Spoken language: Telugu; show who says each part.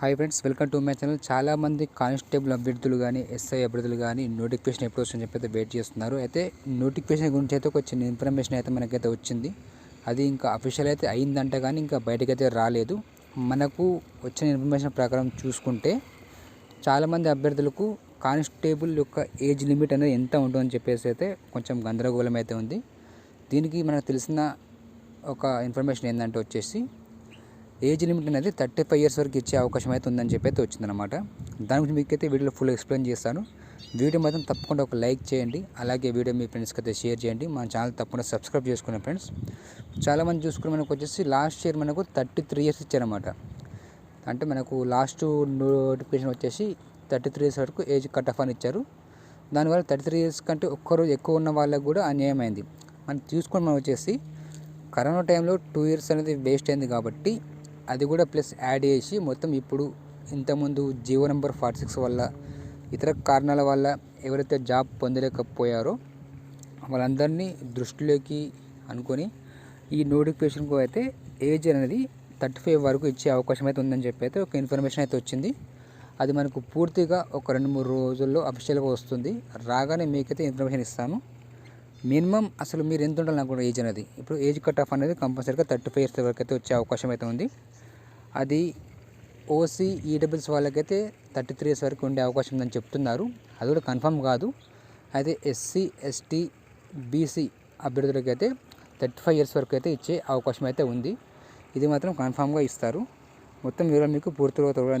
Speaker 1: Hi friends welcome to my channel. చాలామంది కానిస్టేబుల్ అభ్యర్థులు కానీ ఎస్ఐ అభ్యర్థులు కానీ నోటిఫికేషన్ ఎప్పుడు వస్తుందని చెప్పి అయితే వెయిట్ చేస్తున్నారు. అయితే నోటిఫికేషన్ గురించి అయితే ఒక చిన్న ఇన్ఫర్మేషన్ అయితే మనకైతే వచ్చింది. అది ఇంకా అఫీషియల్ అయితే అయిందంటే కానీ ఇంకా బయటకైతే రాలేదు. మనకు వచ్చిన ఇన్ఫర్మేషన్ ప్రకారం చూసుకుంటే చాలామంది అభ్యర్థులకు కానిస్టేబుల్ యొక్క ఏజ్ లిమిట్ అనేది ఎంత ఉంటుందని చెప్పేసి అయితే కొంచెం గందరగోళం అయితే ఉంది. దీనికి మనకు తెలిసిన ఒక ఇన్ఫర్మేషన్ ఏంటంటే వచ్చేసి ఏజ్ లిమిట్ అనేది థర్టీ ఫైవ్ ఇయర్స్ వరకు ఇచ్చే అవకాశం అయితే ఉందని చెప్పి అయితే వచ్చిందనమాట దాని గురించి మీకు అయితే వీడియోలో ఫుల్ ఎక్స్ప్లెయిన్ చేస్తాను. వీడియో మాత్రం తప్పకుండా ఒక లైక్ చేయండి. అలాగే వీడియో మీ ఫ్రెండ్స్కి అయితే షేర్ చేయండి. మన ఛానల్ తప్పకుండా సబ్స్క్రైబ్ చేసుకునే ఫ్రెండ్స్ చాలామంది చూసుకుని మనకు వచ్చేసి లాస్ట్ ఇయర్ మనకు థర్టీ త్రీ ఇయర్స్ ఇచ్చారన్నమాట. అంటే మనకు లాస్ట్ నోటిఫికేషన్ వచ్చేసి థర్టీ త్రీ ఇయర్స్ వరకు ఏజ్ కట్ ఆఫ్ అని ఇచ్చారు. దానివల్ల థర్టీ త్రీ ఇయర్స్ కంటే ఒక్కరోజు ఎక్కువ ఉన్న వాళ్ళకు కూడా అన్యాయం అయింది మనం చూసుకొని మనం వచ్చేసి కరోనా టైంలో టూ ఇయర్స్ అనేది వేస్ట్ అయింది కాబట్టి అది కూడా ప్లస్ యాడ్ చేసి మొత్తం ఇప్పుడు ఇంతకుముందు జియో నెంబర్ ఫార్టీ సిక్స్ వల్ల ఇతర కారణాల వల్ల ఎవరైతే జాబ్ పొందలేకపోయారో వాళ్ళందరినీ దృష్టిలోకి అనుకొని ఈ నోటిఫికేషన్కు అయితే ఏజ్ అనేది థర్టీ ఫైవ్ వరకు ఇచ్చే అవకాశం అయితే ఉందని చెప్పి అయితే ఒక ఇన్ఫర్మేషన్ అయితే వచ్చింది. అది మనకు పూర్తిగా ఒక రెండు మూడు రోజుల్లో అఫీషియల్గా వస్తుంది. రాగానే మీకైతే ఇన్ఫర్మేషన్ ఇస్తాను. మినిమం అసలు మీరు ఎంత ఉండాలి నాకు ఏజ్ అనేది? ఇప్పుడు ఏజ్ కట్ ఆఫ్ అనేది కంపల్సరీగా థర్టీ ఫైవ్ ఇయర్స్ వరకు అయితే వచ్చే అవకాశం అయితే ఉంది. అది ఓసీ ఈడబ్ల్యూస్ వాళ్ళకైతే థర్టీ త్రీ ఇయర్స్ వరకు ఉండే అవకాశం ఉందని చెప్తున్నారు. అది కూడా కన్ఫర్మ్ కాదు. అయితే ఎస్సీ ఎస్టీ బీసీ అభ్యర్థులకైతే థర్టీ ఫైవ్ ఇయర్స్ వరకు అయితే ఇచ్చే అవకాశం అయితే ఉంది. ఇది మాత్రం కన్ఫామ్గా ఇస్తారు. మొత్తం వివరాలు మీకు పూర్తిగా త్వరగా